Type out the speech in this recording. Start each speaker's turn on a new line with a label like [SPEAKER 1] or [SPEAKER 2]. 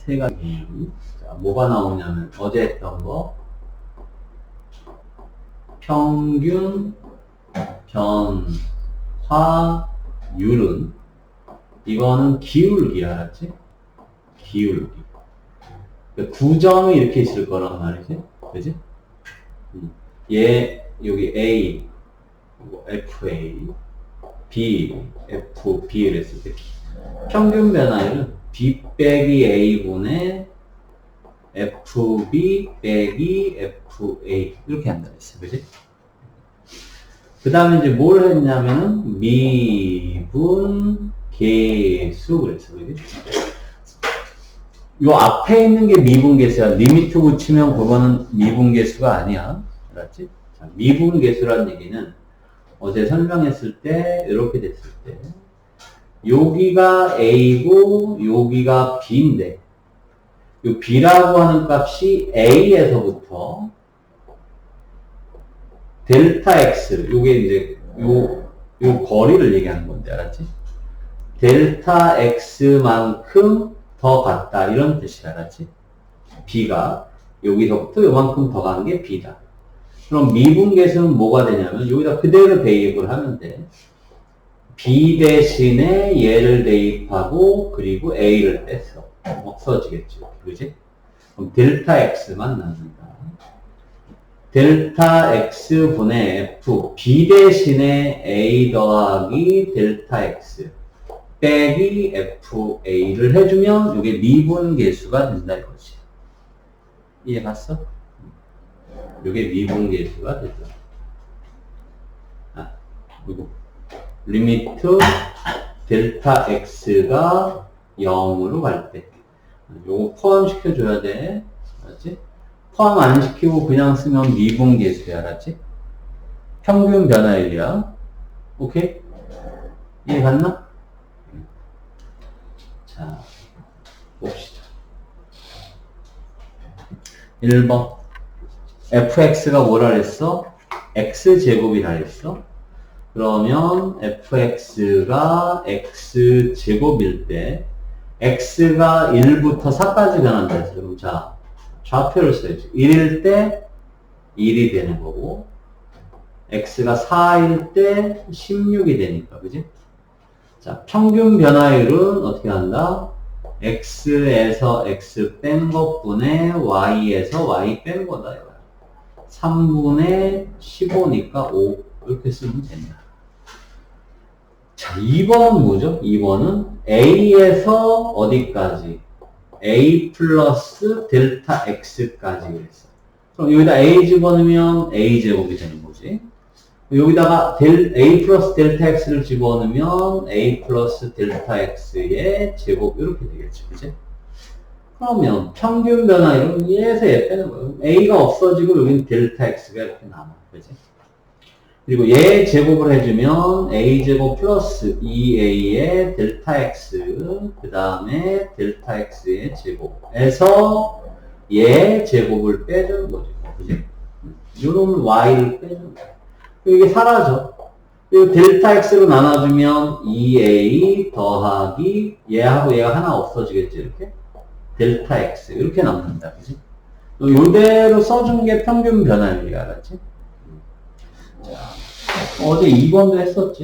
[SPEAKER 1] 세 가지. 자, 뭐가 나오냐면 어제 했던 거 평균 변화율은 이거는 기울기 알았지? 기울기. 그러니까 구점이 이렇게 있을 거란 말이지, 그지? 음. 얘 여기 A, 뭐 FA, B, F, B 이랬을 때 평균 변화율은 B 빼기 A분의 FB 빼기 FA 이렇게 한다 했어, 그지? 그 다음에 이제 뭘 했냐면은 미분 계수 그랬어, 그지? 요 앞에 있는 게 미분 계수야. 리미트 붙이면 그거는 미분 계수가 아니야. 알았지? 자, 미분 계수란 얘기는 어제 설명했을 때 이렇게 됐을 때 여기가 A고 여기가 B인데 이 B라고 하는 값이 A에서부터 델타 X 요게 이제 요, 요 거리를 얘기하는 건데 알았지? 델타 X만큼 더 같다 이런 뜻이 알았지? B가 여기서부터 요만큼 더 가는 게 B다. 그럼 미분계수는 뭐가 되냐면 여기다 그대로 대입을 하면 돼. B 대신에 얘를 대입하고 그리고 A를 뺐어. 없어지겠죠. 그지? 그럼 델타 X만 남는다. 델타 X 분의 F B 대신에 A 더하기 델타 X 빼기 FA를 해주면 이게 미분계수가 된다 이거지. 이해 갔어? 이게 미분계수가 되죠. 아, 그리고 리미트 델타 x가 0으로 갈 때. 요거 포함시켜줘야 돼. 알았지? 포함 안 시키고 그냥 쓰면 미분계수야. 알았지? 평균 변화율이야. 오케이? 이해 갔나? 자, 봅시다. 1번. fx가 뭐라 그랬어? x제곱이라 그랬어? 그러면 fx가 x제곱일 때 x가 1부터 4까지 변한다 했어. 그럼 자, 좌표를 써야지. 1일 때 1이 되는 거고 x가 4일 때 16이 되니까, 그지? 자, 평균 변화율은 어떻게 한다? x에서 x 뺀 것분의 y에서 y 뺀 거다. 이거야. 3분의 15니까 5 이렇게 쓰면 된다. 자, 2번은 뭐죠? 2번은 a에서 어디까지? a 플러스 델타 x까지 그랬어. 그럼 여기다 a 집어넣으면 a 제곱이 되는 거지. 여기다가 델, a 플러스 델타 x를 집어넣으면 a 플러스 델타 x의 제곱 이렇게 되겠지, 그지? 그러면 평균 변화율은 얘에서 얘 빼는 거예요. a가 없어지고 여기는 델타 x가 이렇게 남아, 그지? 그리고 얘 제곱을 해주면 a 제곱 플러스 2a의 델타 x 그 다음에 델타 x의 제곱에서 얘 제곱을 빼주는 거죠, 그지? 요놈 y를 빼주는 거예요. 이게 사라져. 그리고 델타 x로 나눠주면 2a 더하기 얘하고 얘가 하나 없어지겠지 이렇게 델타 x 이렇게 남는다 그지? 요대로 써준 게 평균 변화율이야 알았지? 자 어제 2번도 했었지